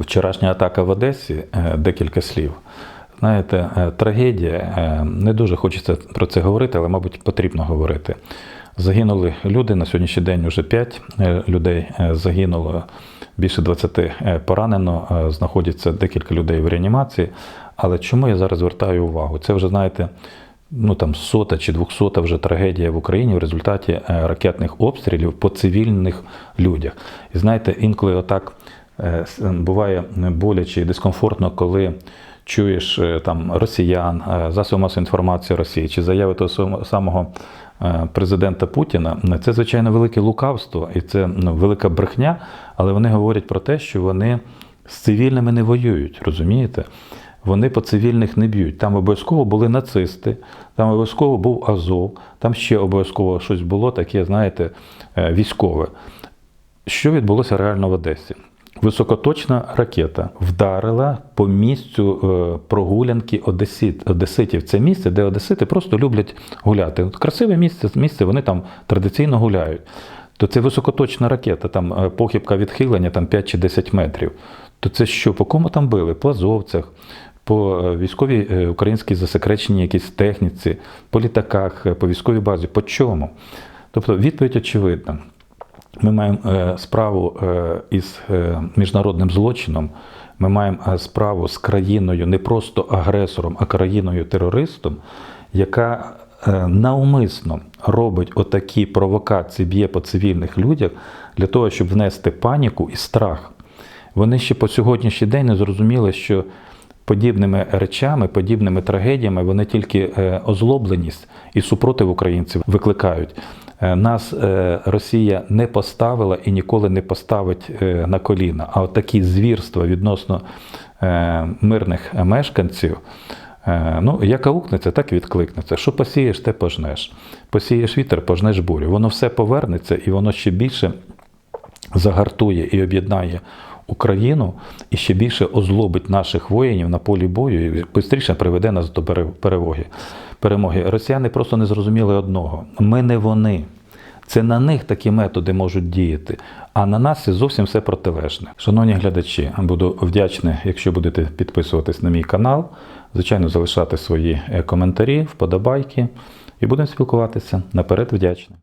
Вчорашня атака в Одесі, е, декілька слів. Знаєте, е, трагедія, е, не дуже хочеться про це говорити, але, мабуть, потрібно говорити. Загинули люди. На сьогоднішній день вже 5 людей загинуло, більше 20 е, поранено, знаходяться декілька людей в реанімації. Але чому я зараз звертаю увагу? Це вже, знаєте, ну там сота чи двохсота вже трагедія в Україні в результаті ракетних обстрілів по цивільних людях. І знаєте, інколи отак буває боляче і дискомфортно, коли чуєш е, там росіян, е, засоби масової інформації Росії чи заяви того самого- е, президента Путіна. Це звичайно велике лукавство і це ну, велика брехня, але вони говорять про те, що вони з цивільними не воюють, розумієте? Вони по цивільних не б'ють. Там обов'язково були нацисти, там обов'язково був Азов, там ще обов'язково щось було таке, знаєте, е, військове. Що відбулося реально в Одесі? Високоточна ракета вдарила по місцю е, прогулянки одесит, одеситів. Це місце, де одесити просто люблять гуляти. От красиве місце, місце, вони там традиційно гуляють. То це високоточна ракета, там е, похибка відхилення там 5 чи 10 метрів. То це що? По кому там били? По азовцях, по е, військовій українській засекреченій якійсь техніці, по літаках, по військовій базі. По чому? Тобто відповідь очевидна. Ми маємо е, справу е, із е, міжнародним злочином. Ми маємо справу з країною не просто агресором, а країною-терористом, яка навмисно робить отакі провокації, б'є по цивільних людях для того, щоб внести паніку і страх. Вони ще по сьогоднішній день не зрозуміли, що подібними речами, подібними трагедіями вони тільки озлобленість і супротив українців викликають. Е, Нас е, Росія не поставила і ніколи не поставить е, на коліна. А от такі звірства відносно мирних мешканців. Ну, як аукнеться, так і відкликнеться. Що посієш, те пожнеш. Посієш вітер, пожнеш бурю. Воно все повернеться і воно ще більше загартує і об'єднає Україну і ще більше озлобить наших воїнів на полі бою і швидше приведе нас до пере- перемоги. перемоги. Росіяни просто не зрозуміли одного: ми не вони. Це на них такі методи можуть діяти, а на нас це зовсім все протилежне. Шановні глядачі, буду вдячний, якщо будете підписуватись на мій канал, звичайно, залишати свої е, коментарі, вподобайки і будемо спілкуватися. Наперед вдячний.